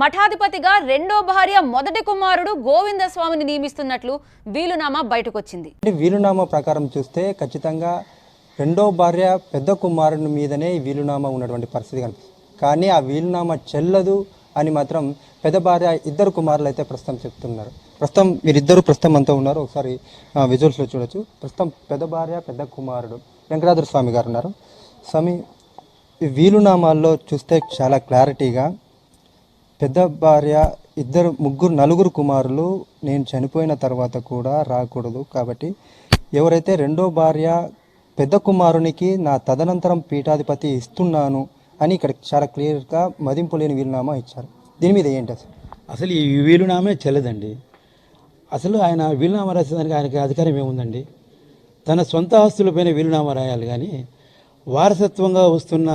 మఠాధిపతిగా రెండో భార్య మొదటి కుమారుడు గోవిందస్వామిని నియమిస్తున్నట్లు వీలునామా బయటకొచ్చింది. వీలునామా ప్రకారం చూస్తే ఖచ్చితంగా రెండో భార్య పెద్ద కుమారుని మీదనే ఈ వీలునామా ఉన్నటువంటి పరిస్థితి కనిపిస్తుంది. కానీ ఆ వీలునామా చెల్లదు అని మాత్రం పెద్ద భార్య ఇద్దరు కుమారులు అయితే ప్రస్తుతం చెప్తున్నారు. ప్రస్తుతం వీరిద్దరు ప్రస్తుతం అంతా ఉన్నారు. ఒకసారి విజువల్స్లో చూడొచ్చు. ప్రస్తుతం పెద్ద భార్య పెద్ద కుమారుడు వెంకటాద్ర స్వామి గారు ఉన్నారు. స్వామి వీలునామాల్లో చూస్తే చాలా క్లారిటీగా పెద్ద భార్య ఇద్దరు ముగ్గురు నలుగురు కుమారులు నేను చనిపోయిన తర్వాత కూడా రాకూడదు. కాబట్టి ఎవరైతే రెండో భార్య పెద్ద కుమారునికి నా తదనంతరం పీఠాధిపతి ఇస్తున్నాను అని ఇక్కడ చాలా క్లియర్గా మదింపు లేని వీలునామా ఇచ్చారు. దీని మీద ఏంటి అసలు? అసలు ఈ వీలునామే చెల్లదండి. అసలు ఆయన వీలునామా రాసేదానికి ఆయనకి అధికారం ఏముందండి? తన సొంత ఆస్తులపైన వీలునామా రాయాలి కానీ వారసత్వంగా వస్తున్న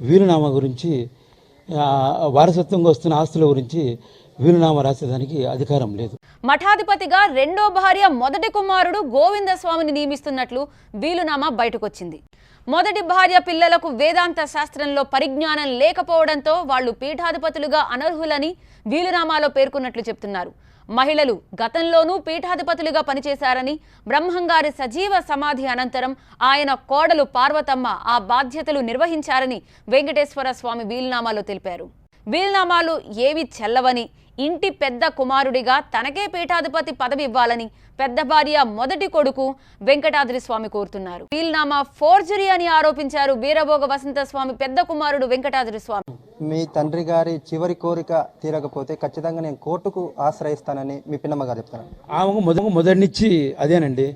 వీలునామా గురించి వారసత్వంగా వస్తున్న ఆస్తుల గురించి వీలునామా రాసేదానికి అధికారం లేదు. మఠాధిపతిగా రెండో భార్య మొదటి కుమారుడు గోవిందస్వామిని నియమిస్తున్నట్లు వీలునామా బయటకొచ్చింది. మొదటి భార్య పిల్లలకు వేదాంత శాస్త్రంలో పరిజ్ఞానం లేకపోవడంతో వాళ్ళు పీఠాధిపతులుగా అనర్హులని వీలునామాలో పేర్కొన్నట్లు చెప్తున్నారు. మహిళలు గతంలోనూ పీఠాధిపతులుగా పనిచేశారని బ్రహ్మంగారి సజీవ సమాధి అనంతరం ఆయన కోడలు పార్వతమ్మ ఆ బాధ్యతలు నిర్వహించారని వెంకటేశ్వర స్వామి వీలునామాలో తెలిపారు. వీల్నామాలు ఏవి చెల్లవని ఇంటి పెద్ద కుమారుడిగా తనకే పీఠాధిపతి పదవి ఇవ్వాలని పెద్ద భార్య మొదటి కొడుకు వెంకటాద్రి స్వామి కోరుతున్నారు. వీల్నామా ఫోర్జరీ అని ఆరోపించారు వీరభోగ వసంత స్వామి పెద్ద కుమారుడు వెంకటాద్రి స్వామి. మీ తండ్రి గారి చివరి కోరిక తీరకపోతే ఖచ్చితంగా నేను కోర్టుకు ఆశ్రయిస్తానని మీ పిన్నమ్మ గారు చెప్తాను ఆమెకు మొదటి మొదటినిచ్చి అదేనండి.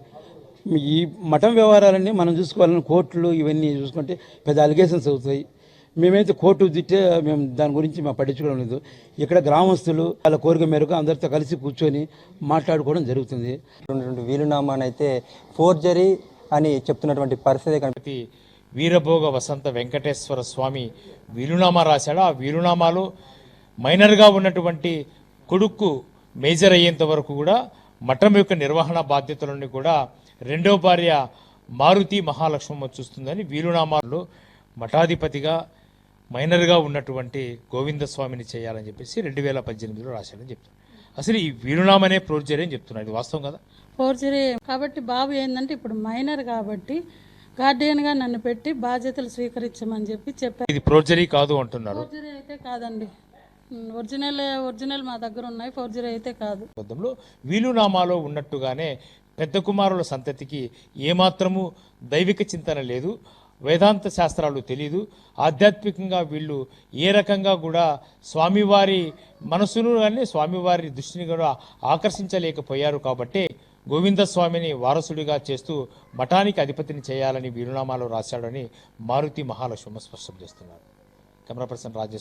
ఈ మఠం వ్యవహారాలన్నీ మనం చూసుకోవాలని కోర్టులు ఇవన్నీ చూసుకుంటే పెద్ద అలిగేషన్స్ అవుతాయి. మేమైతే కోర్టు తిట్టే మేము దాని గురించి మేము పట్టించుకోవడం లేదు. ఇక్కడ గ్రామస్తులు వాళ్ళ కోరిక మేరకు అందరితో కలిసి కూర్చొని మాట్లాడుకోవడం జరుగుతుంది. రెండు రెండు వీలునామానైతే ఫోర్జరీ అని చెప్తున్నటువంటి పరిస్థితి కనిపి వీరభోగ వసంత వెంకటేశ్వర స్వామి వీలునామా రాశాడు. ఆ వీలునామాలో మైనర్గా ఉన్నటువంటి కొడుకు మేజర్ అయ్యేంత వరకు కూడా మఠం యొక్క నిర్వహణ బాధ్యతలన్నీ కూడా రెండో భార్య మారుతి మహాలక్ష్మమ్మ చూస్తుందని వీలునామాలో మఠాధిపతిగా మైనర్గా ఉన్నటువంటి గోవిందస్వామిని చేయాలని చెప్పేసి రెండు వేల పద్దెనిమిదిలో రాశాడని చెప్తారు. అసలు ఈ వీరునామనే ప్రోర్జరీ అని చెప్తున్నాడు ఇది వాస్తవం కదా? ఫోర్జరీ కాబట్టి బాబు ఏంటంటే ఇప్పుడు మైనర్ కాబట్టి గార్డియన్గా నన్ను పెట్టి బాధ్యతలు స్వీకరించమని చెప్పి చెప్పారు ఇది ప్రోర్జరీ కాదు అంటున్నారు. ఫోర్జరీ అయితే కాదండి. ఒరిజినల్ ఒరిజినల్ మా దగ్గర ఉన్నాయి. ఫోర్జరీ అయితే కాదు. సందర్భంలో వీలునామాలో ఉన్నట్టుగానే పెద్ద కుమారుల సంతతికి ఏమాత్రము దైవిక చింతన లేదు. వేదాంత శాస్త్రాలు తెలియదు ఆధ్యాత్మికంగా వీళ్ళు ఏ రకంగా కూడా స్వామివారి మనసును కానీ స్వామివారి దృష్టిని కూడా ఆకర్షించలేకపోయారు కాబట్టి గోవింద స్వామిని వారసుడిగా చేస్తూ మఠానికి అధిపతిని చేయాలని వీలునామాలో రాశాడని మారుతి మహాలక్ష్మ స్పష్టం చేస్తున్నారు. Camera person Rajesh